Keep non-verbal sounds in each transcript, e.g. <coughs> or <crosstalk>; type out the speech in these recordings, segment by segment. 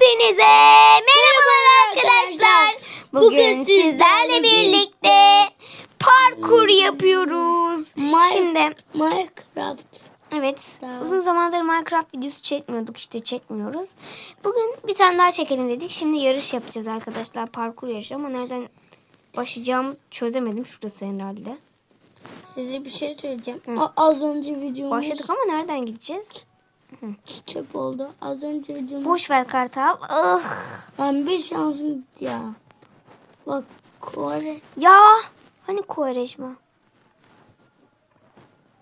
Hepinize merhabalar arkadaşlar. Bugün sizlerle birlikte parkur yapıyoruz. My- Şimdi Minecraft. evet uzun zamandır Minecraft videosu çekmiyorduk işte çekmiyoruz. Bugün bir tane daha çekelim dedik. Şimdi yarış yapacağız arkadaşlar parkur yarışı ama nereden başlayacağımı çözemedim. Şurası herhalde. Size bir şey söyleyeceğim. Hı. Az önce videomuz Başladık ama nereden gideceğiz? Çöp oldu. Az önce videomuz. Boş ver kartal. Ah. Ben bir şansım ya. Bak Kore. Ya hani Kovarejma?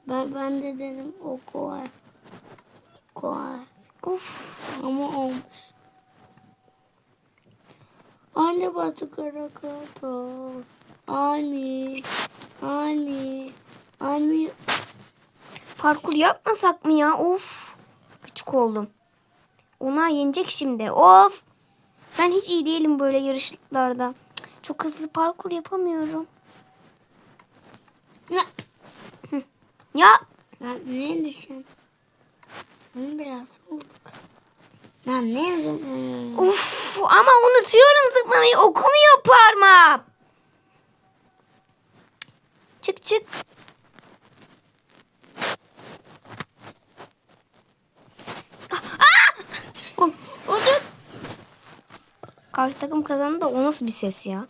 Ben, ben de dedim o Kore. Kore. Uf. Ama olmuş. Anne batı kara kartal. Almi. Almi. Almi. Parkur yapmasak mı ya? Of. Küçük oldum. Onlar yenecek şimdi. Of. Ben hiç iyi değilim böyle yarışlarda. Çok hızlı parkur yapamıyorum. Ya. <laughs> Ya Lan ne düşün? Lan biraz olduk. Lan ne zıplıyorum? uf ama unutuyorum zıplamayı. Okumuyor parmağım. Çık çık. Da Karşı takım kazandı da o nasıl bir ses ya?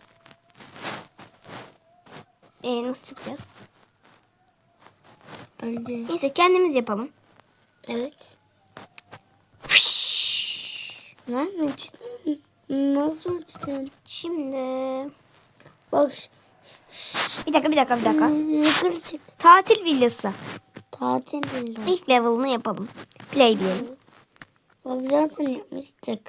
E nasıl çıkacağız? öldü. Neyse kendimiz yapalım. Evet. Fış. Lan uçtun. Nasıl uçtun? Şimdi Bak bir dakika bir dakika bir dakika. yukarı çık. Tatil villası. Tatil bildim. İlk level'ını yapalım. Play diyelim. Bak zaten yapmıştık.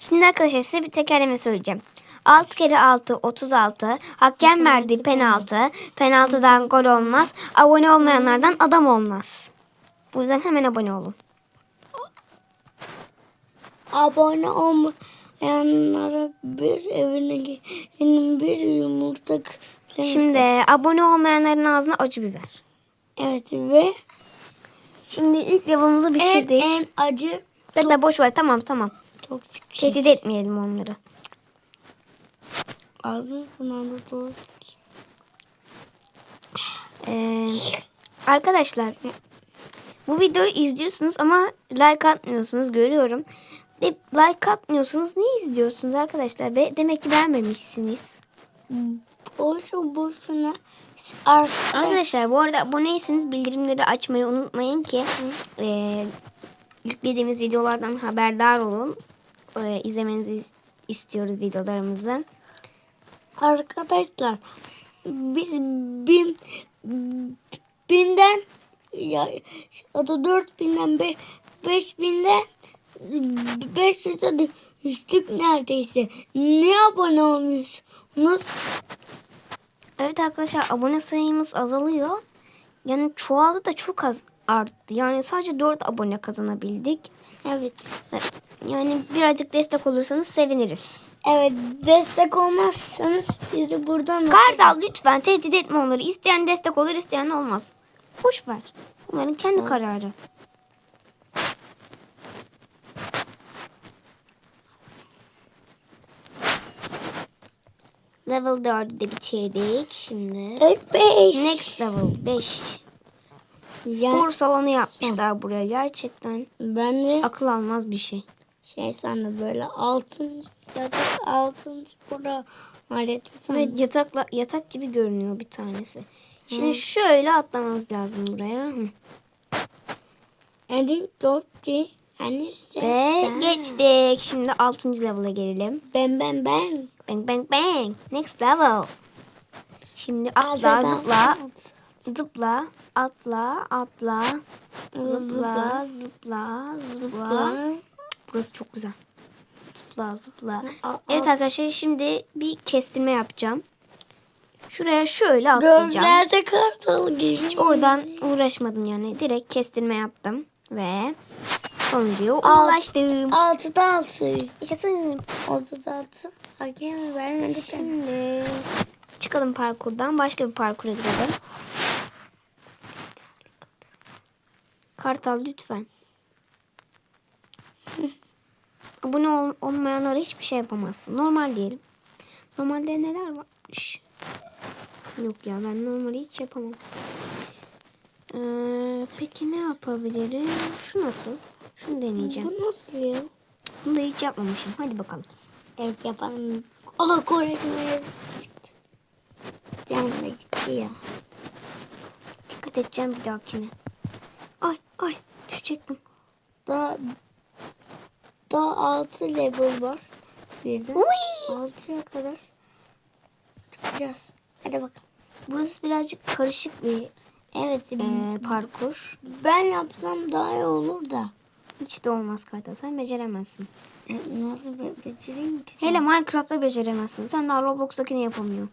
Şimdi arkadaşlar size bir tekerleme söyleyeceğim. 6 kere 6 36. Hakem verdiği penaltı. Penaltıdan gol olmaz. Abone olmayanlardan adam olmaz. Bu yüzden hemen abone olun. Abone olmayanlara bir evine gelin bir yumurta. Şimdi abone olmayanların ağzına acı biber. Evet ve Şimdi ilk level'ımızı en, bitirdik. en acı Dede boş ver tamam tamam. toksik şey. Tehdit etmeyelim onları. Ağzın sonunda toz. Ee, arkadaşlar bu videoyu izliyorsunuz ama like atmıyorsunuz görüyorum. De, like atmıyorsunuz ne izliyorsunuz arkadaşlar? Be, demek ki beğenmemişsiniz. Boşu boşuna arkadaş Arkadaşlar bu arada aboneyseniz bildirimleri açmayı unutmayın ki e, yüklediğimiz videolardan haberdar olun. E, izlemenizi is- istiyoruz videolarımızı. arkadaşlar biz bin binden ya ya da dört binden be, beş binden beş yüze düştük neredeyse. Ne abone olmuyorsunuz? Evet arkadaşlar abone sayımız azalıyor. Yani çoğaldı da çok az arttı. Yani sadece 4 abone kazanabildik. Evet. Yani birazcık destek olursanız seviniriz. Evet destek olmazsanız sizi buradan Kartal lütfen tehdit etme onları. İsteyen destek olur isteyen olmaz. Boş ver. Onların kendi kararı. Level 4'ü de bitirdik şimdi. Evet beş. Next level 5. Ya, Spor salonu yapmışlar buraya gerçekten. ben de Akıl almaz bir şey. şey sandım böyle altın yatak altın spora aleti sandım. Ve yatakla yatak gibi görünüyor bir tanesi. Şimdi şöyle atlamamız lazım buraya. Hı. Edik dokti. Annesi. Ve geçtik. Şimdi 6. level'a gelelim. Ben ben ben. Bang bang bang. Next level. Şimdi atla zıpla. Zıpla. Atla atla. Zıpla zıpla zıpla. Burası çok güzel. Zıpla zıpla. Evet arkadaşlar şimdi bir kestirme yapacağım. Şuraya şöyle atlayacağım. Gözlerde kartal gibi. Hiç oradan uğraşmadım yani. Direkt kestirme yaptım. Ve sonuncuya ulaştım. Altıda altı. Yaşasın. Altıda altı. Hakem vermedi. Şimdi çıkalım parkurdan. Başka bir parkura girelim. Kartal lütfen. <laughs> Abone ol- olmayanlara hiçbir şey yapamazsın. Normal diyelim. Normalde neler varmış? Yok ya ben normali hiç yapamam. Ee, peki ne yapabilirim? Şu nasıl? Şunu deneyeceğim. Bu nasıl ya? Bunu da hiç yapmamışım. Hadi bakalım. Evet yapalım. Aa Kore'nin çıktı. Yanına gitti ya. Dikkat edeceğim bir dahakine. Ay düşecektim. Daha daha 6 level var. Birden. Uy! 6'ya kadar çıkacağız. Hadi bakalım. Burası birazcık karışık bir Evet. ee, parkur. ben yapsam daha iyi olur da. Hiç de olmaz Kartal. Sen beceremezsin. E, Nasıl be becereyim ki? Hele Minecraft'ta beceremezsin. Sen daha Roblox'takini yapamıyorsun.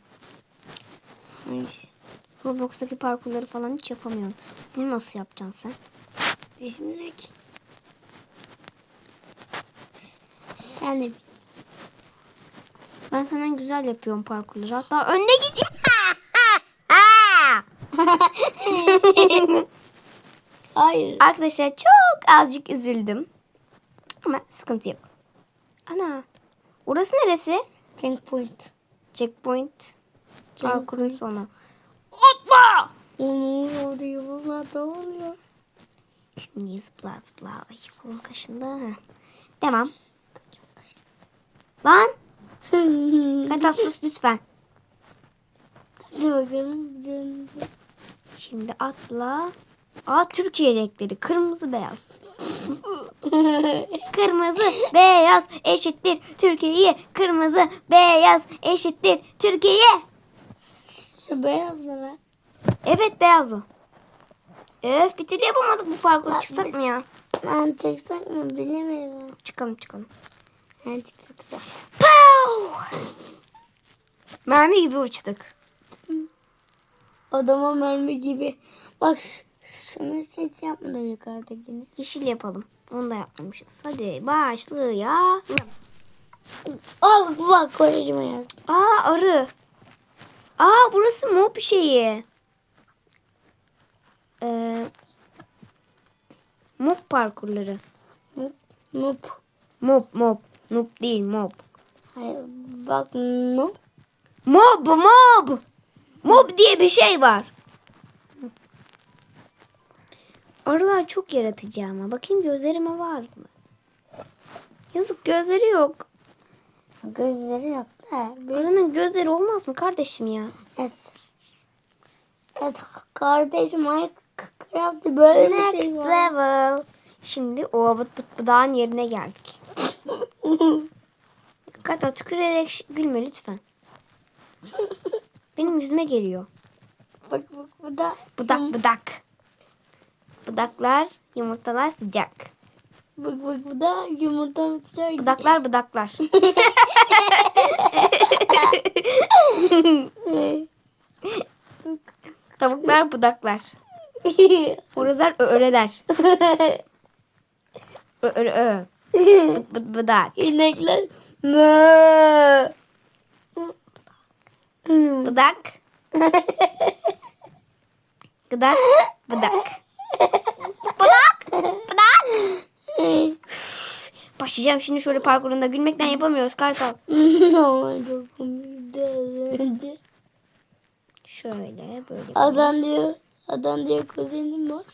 Hangisi? Roblox'taki parkurları falan hiç yapamıyorsun. Bunu nasıl yapacaksın sen? Resimdeki. Sen de Ben senden güzel yapıyorum parkurları. Hatta önde gideyim. <laughs> Hayır. Arkadaşlar çok azıcık üzüldüm. Ama sıkıntı yok. Ana. Orası neresi? Checkpoint. Checkpoint. Parkurun sonu. Atla! Onun oluyor bunlar da oluyor. Şimdi zıpla zıpla. Ay kolum kaşındı. Devam. Lan. <laughs> Kartal sus lütfen. Hadi bakalım. Şimdi atla. Aa Türkiye renkleri. Kırmızı beyaz. <laughs> Kırmızı beyaz eşittir Türkiye. Kırmızı beyaz eşittir Türkiye. Şu beyaz mı lan? Evet beyaz o. Öf bir türlü yapamadık bu parkuru. Lan, Çıksak mı ya? Ben çeksek mi bilemedim. Çıkalım çıkalım. Ben çıksak da. Pow! Mermi gibi uçtuk. Adama mermi gibi. Bak şunu seç yapmadan yukarıdakini. Yeşil yapalım. Onu da yapmamışız. Hadi başlayalım. Al bak Kore'cime yaz. Aa arı. Aa burası mob şeyi. Ee, mob parkurları. Nup. Nup. Mob mob. Noob değil mob. Hayır bak nup. Mob mob. Mob diye bir şey var. Arılar çok yaratıcı ama. Bakayım gözlerime var mı? Yazık gözleri yok. Gözleri yok da. Arının gözleri olmaz mı kardeşim ya? Evet. Evet kardeşim Minecraft'ta böyle bir Next şey var. level. Şimdi o bıt bıt bıdağın yerine geldik. <laughs> Kata tükürerek gülme lütfen. Benim yüzüme geliyor. bak bak bu da. Budak budak. Budaklar, yumurtalar sıcak. Bak bak bu da yumurta bıçak. Budaklar budaklar. <laughs> Tavuklar budaklar. <laughs> Horozlar öreler. <laughs> Ö ö ö. <laughs> Bıt bıdak. İnekler. Mö. Bıdak. Gıdak. Bıdak. Bıdak. Bıdak. Başlayacağım şimdi şöyle parkurunda gülmekten yapamıyoruz Kartal. Şöyle böyle. Adam diyor. Adam diyor kuzenim var.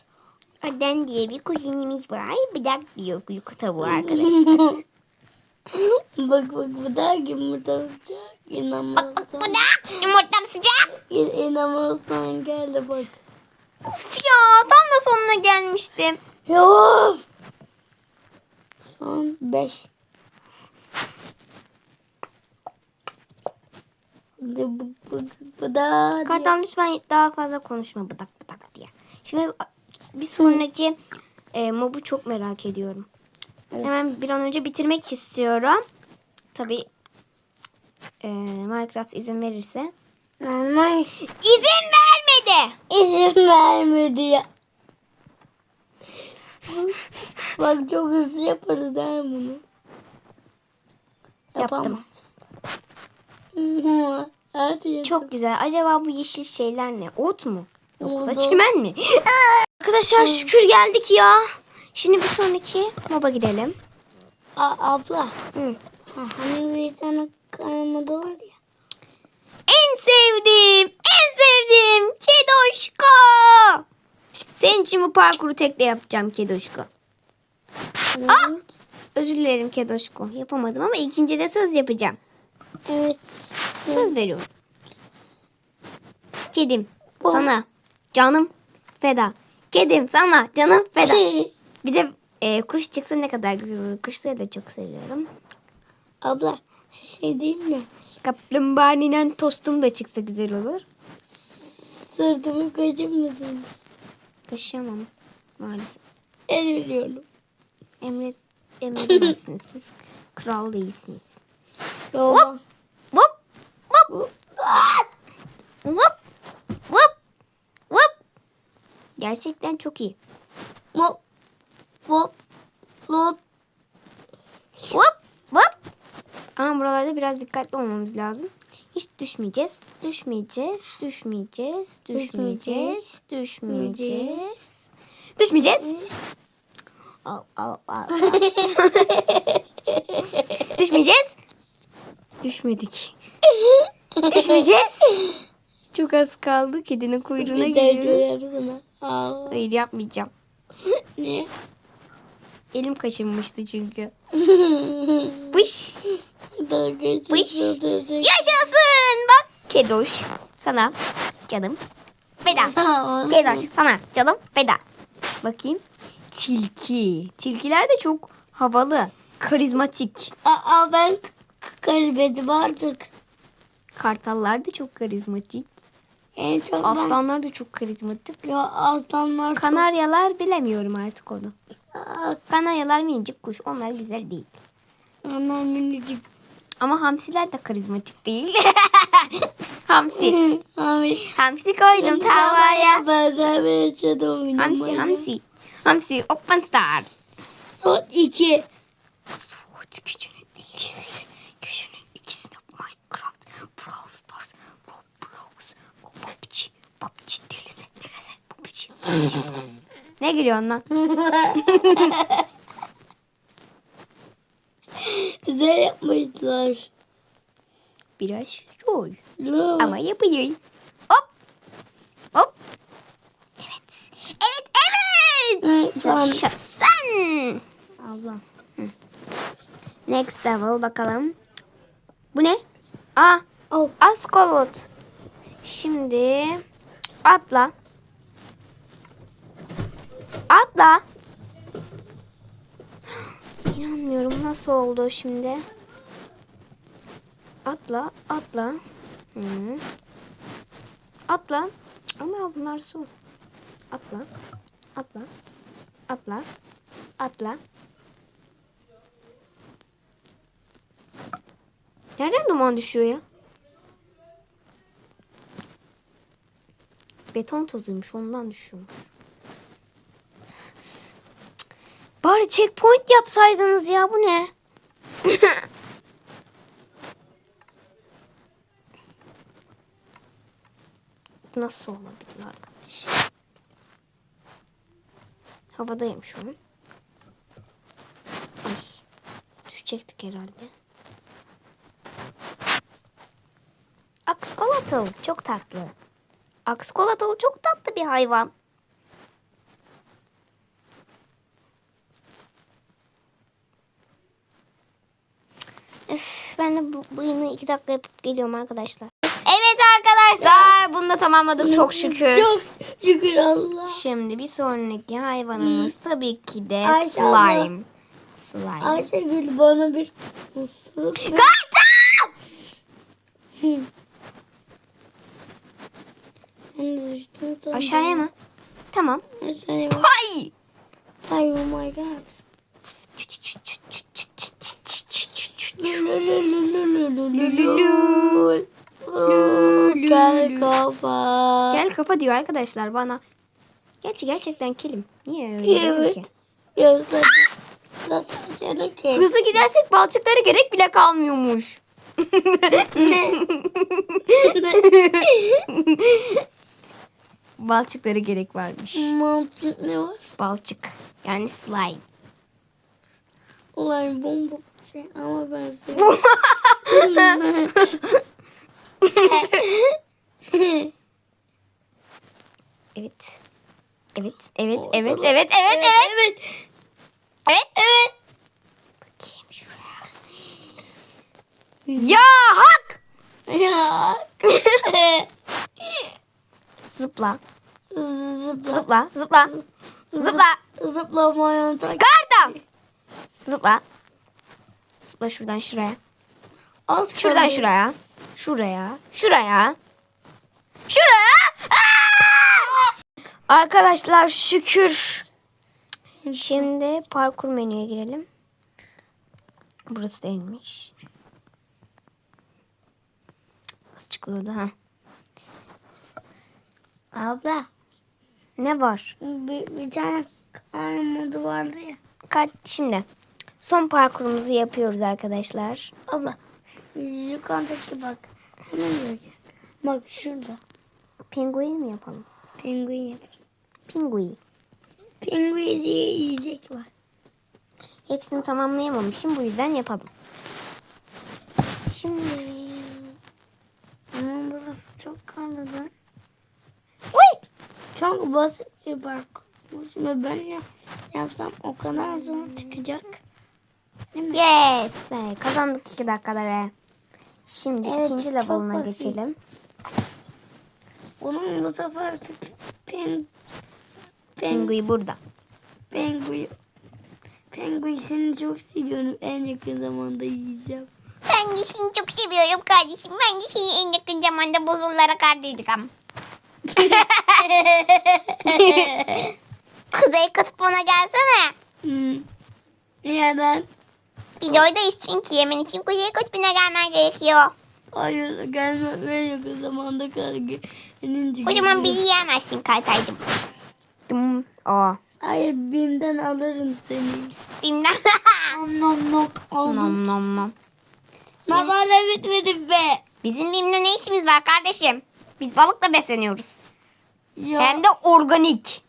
Aden diye bir kuzenimiz var. Ay bıdak diyor kuyruk tavuğu <laughs> arkadaşlar. bak bak bu da yumurta bıçak. İnanmazsan. Bıdak. Yumurtam sıcak. İn- İnanmazsan geldi bak. Uf ya tam da sonuna gelmiştim. Ya of! Son 5. Bu, bu, bu, bu da diye. Kartal lütfen daha fazla konuşma bıdak bıdak diye. Şimdi bir sonraki e, mobu çok merak ediyorum. Evet. Hemen bir an önce bitirmek istiyorum. Tabii e, Minecraft izin verirse. Normal. İzin vermedi. İzin vermedi ya. Bak çok hızlı yaparız ha bunu. Yaptım. Yapamayız. Hadi yaptım. Çok güzel. Acaba bu yeşil şeyler ne? Ot mu? Yoksa çimen mi? <gasps> Arkadaşlar şükür geldik ya. Şimdi bir sonraki moba gidelim. A- abla. Hı. Ha, hani bir tane kaymadı var ya. En sevdiğim, en sevdiğim Kedoşko. Senin için bu parkuru tekle yapacağım Kedoşko. Aa! Özür dilerim Kedoşko. Yapamadım ama ikinci de söz yapacağım. Evet. Söz veriyorum. Kedim sana canım feda. Kedim sana canım feda. <laughs> Bir de e, kuş çıksa ne kadar güzel olur. Kuşları da çok seviyorum. abla şey değil mi? Kaplumbağanın tostum da çıksa güzel olur. Sırtımı kaşınmadınız. Kaşıyamam maalesef. El veriyorum. Emret, <laughs> emredemezsiniz siz. Kral değilsiniz. Baba. Vop vop vop vop Gerçekten çok iyi. Hop. Hop. Hop. Hop hop. Ama buralarda biraz dikkatli olmamız lazım. Hiç düşmeyeceğiz. Düşmeyeceğiz. Düşmeyeceğiz. Düşmeyeceğiz. Düşmeyeceğiz. Düşmeyeceğiz. Al, al, al, al. Düşmeyeceğiz. Düşmedik. Düşmeyeceğiz. Çok az kaldı. Kedinin kuyruğuna gidiyoruz. Hayır yapmayacağım. <laughs> Ne? Elim kaşınmıştı çünkü. <laughs> Pış. Pış. Yaşasın. Bak kedoş. Sana canım feda. Kedoş sana canım feda. Bakayım. Tilki. Tilkiler de çok havalı. Karizmatik. Aa ben kaybettim artık. Kartallar da çok karizmatik. En çok. Aslanlar da çok karizmatik. Ya aslanlar Kanaryalar bilemiyorum artık onu. çok... Kanaryalar minicik kuş. Onlar güzel değil. Onlar minicik. Ama hamsiler de karizmatik değil. <laughs> hamsi. <laughs> Abi. Hamsi koydum tavaya. Yaşadım. Hamsi hamsi. Hamsi open star. Son iki. Soğut gücünün PUBG delise delise PUBG, PUBG. ne gülüyorsun lan? <laughs> Güzel yapmışlar. Biraz zor Lo. ama yapayım. Hop. Hop. Evet. Evet evet. Yaşasın. Allah. Next level bakalım. Bu ne? Aa, Oh. askolot. Şimdi atla. Atla. İnanmıyorum nasıl oldu şimdi. Atla, atla. Hı. Atla. Ama bunlar su. Atla. Atla. Atla. Atla. Nereden duman düşüyor ya? Beton tozuymuş ondan düşüyormuş. Bari checkpoint yapsaydınız ya bu ne? <coughs> Nasıl olabilir arkadaş? Havadayım şu an. Ay. Düşecektik herhalde. Akskolatalı çok tatlı. Akskolatalı çok tatlı bir hayvan. Üf, ben de bu, bu iki dakika yapıp geliyorum arkadaşlar. Evet arkadaşlar bunu da tamamladık çok şükür. Çok şükür Allah. Şimdi bir sonraki hayvanımız tabii ki de Ayşe slime. Slime. Ayşegül bana bir ver. Kartal! Ben düştüm sonra. Aşağıya mı? Tamam. Aşağıya bak. Hay! Ay oh my god. Gel kafa. Gel kafa diyor arkadaşlar bana. Gerçi gerçekten kelim. Niye öyle Evet. Gözler. Ki? Hızlı gidersek balçıklara gerek bile kalmıyormuş. Balçıklara gerek varmış. Mantık ne var? Balçık. Yani slime. Ulan bomba şey ama ben seviyorum. <laughs> Evet. Evet, evet, Ortada. evet, evet, evet, evet. evet. Evet. Evet. Bakayım şuraya. Ya hak! Ya. <laughs> Zıpla, Zıpla. zıpla, zıpla. Zıpla. Zıplamayan tak. Kartal. Zıpla. Zıpla şuradan şuraya. Az Şuradan kaldı. şuraya. Şuraya. Şuraya. Şuraya. Aa! Arkadaşlar şükür. Şimdi parkur menüye girelim. Burası değilmiş. Nasıl çıkıyordu ha? Abla. Ne var? Bir, bir tane karnım modu vardı ya. Kart şimdi. Son parkurumuzu yapıyoruz arkadaşlar. Abla. Yukarıdaki bak. Hemen göreceksin. Bak şurada. Penguin mi yapalım? Penguen yapar. Penguin. Penguen diye yiyecek var. Hepsini tamamlayamamışım bu yüzden yapalım. Şimdi Ama burası çok kalabalık. Uy! Çok basit bir parkurmuş ve ben ya, yapsam o kadar zor çıkacak. Değil mi? Yes be kazandık iki dakikada be. Şimdi Evet, ikinci level'ına geçelim. Onun bu sefer pen, pen, Penguin burada. penguen. Penguen seni çok seviyorum. En yakın zamanda yiyeceğim. Ben de seni çok seviyorum kardeşim. Ben de seni en yakın zamanda buzullara kardıydım. <laughs> <laughs> Kuzey Kutup ona gelsene. Hmm. Neden? Biz oradayız çünkü yemen için Kuzey Kutbu'na gelmen gerekiyor. Hayır gelmem en yakın zamanda kargı. Enince Kocaman bizi yiyemezsin Kaytaycığım. Dum. O. Hayır bimden alırım seni. Bilmem. <laughs> Nom nom nom. Aldım. nom nom nom. Hala bitmedi be. Bizim Bim'le ne işimiz var kardeşim? Biz balıkla besleniyoruz. Ya, Hem de organik.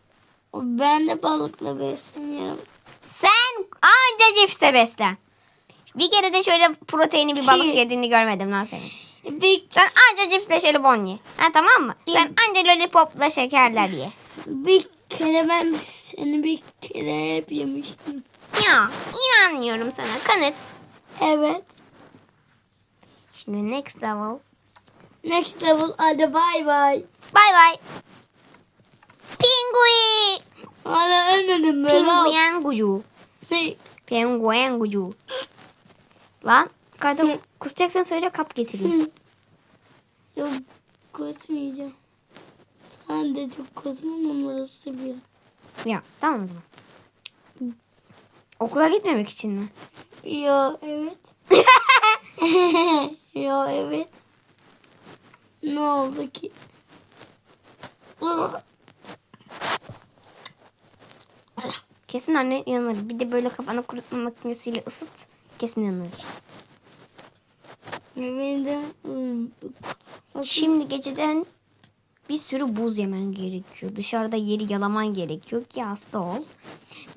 ben de balıkla besleniyorum. Sen anca cipsle beslen. Bir kere de şöyle proteini bir balık yediğini görmedim lan senin. Bir, Sen anca cipsle jelibon ye. Ha tamam mı? Sen anca lollipopla şekerler ye. bir kere ben seni bir kere hep yemiştim. Ya inanmıyorum sana. Kanıt. Evet. Şimdi next level. Next level hadi bay bay. Bye bye. Hala ölmedim be. lan. Pinguen gucu. Ne? Penguen gucu. Lan kardeşim kusacaksan söyle kap getireyim. Hı. Yok kusmayacağım. Sen de çok kusma numarası bir. Ya tamam o zaman. Okula gitmemek için mi? Ya evet. <laughs> ya evet. Ne oldu ki? Kesin anne yanılır. Bir de böyle kafanı kurutma makinesiyle ısıt. Kesin yanılır. Benim de Şimdi geceden bir sürü buz yemen gerekiyor. Dışarıda yeri yalaman gerekiyor ki hasta ol.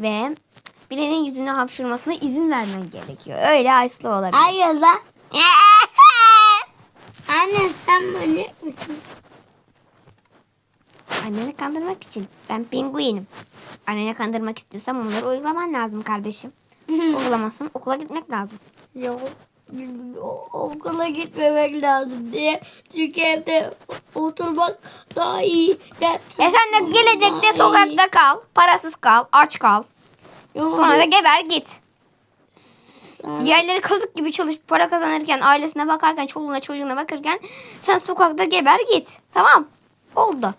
Ve birinin yüzüne hapşurmasına izin vermen gerekiyor. Öyle hasta olabilir. Hayır lan. <laughs> Anne sen manyak mısın? Anneni kandırmak için. Ben penguenim. Anneni kandırmak istiyorsan bunları uygulaman lazım kardeşim. <laughs> Uygulamazsan okula gitmek lazım. o- okula gitmemek lazım diye. Çünkü evde oturmak daha iyi. Ders E sen de gelecekte daha iyi. sokakta kal. Parasız kal. Aç kal. Ya Sonra da geber git. Sonra- Diğerleri kazık gibi çalışıp para kazanırken, ailesine bakarken, çoluğuna çocuğuna bakırken sen sokakta geber git. Tamam. Oldu.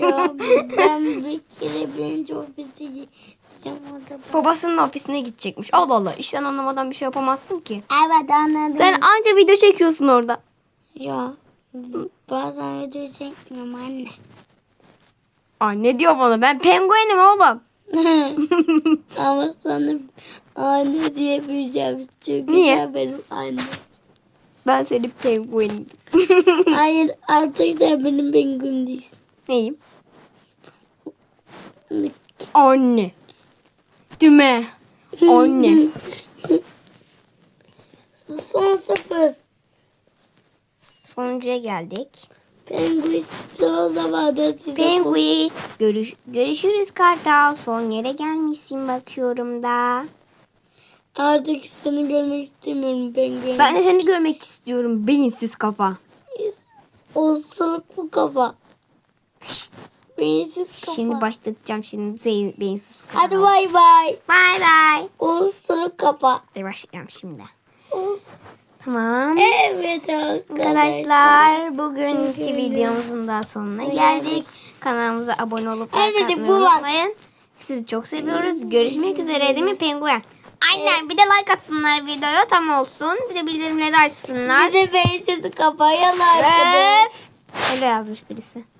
Ya <laughs> ben bir kere birinci ofise gideceğim orada. Babasının ofisine gidecekmiş. Allah Allah. İşten anlamadan bir şey yapamazsın ki. Evet anladım. Sen anca video çekiyorsun orada. Ya bazen video çekmiyorum anne. Anne diyor bana. Ben penguenim oğlum. <laughs> Ama sana anne diyebileceğim. Çünkü Niye? sen benim annem. Ben senin penguenim. <laughs> <laughs> Hayır artık sen benim penguin değilsin. Neyim? Anne. Düme. Anne. <laughs> Son sıfır. Sonuncuya geldik. Penguin çoğu zamanda size Pengui. Görüş, görüşürüz Kartal. Son yere gelmişsin bakıyorum da. Artık seni görmek istemiyorum Penguin. Ben de seni görmek istiyorum. Beyinsiz kafa. Osuruklu kafa. Şşt, Beyinsiz kafa. Şimdi başlatacağım şimdi zeyn- beyinsiz kafa. Hadi bay bay. Bay bay. Osuruk kafa. Hadi başlayacağım şimdi. Os- Tamam. Evet arkadaşlar. Arkadaşlar bugünkü Bugün de- videomuzun da sonuna Geldik. geldik. Kanalımıza abone olup like Elbette atmayı unutmayın. Sizi çok seviyoruz. Görüşmek üzere değil mi penguen? Aynen bir de like atsınlar videoya tam olsun. Bir de bildirimleri açsınlar. Bir de yalar. Öf. Öyle yazmış birisi.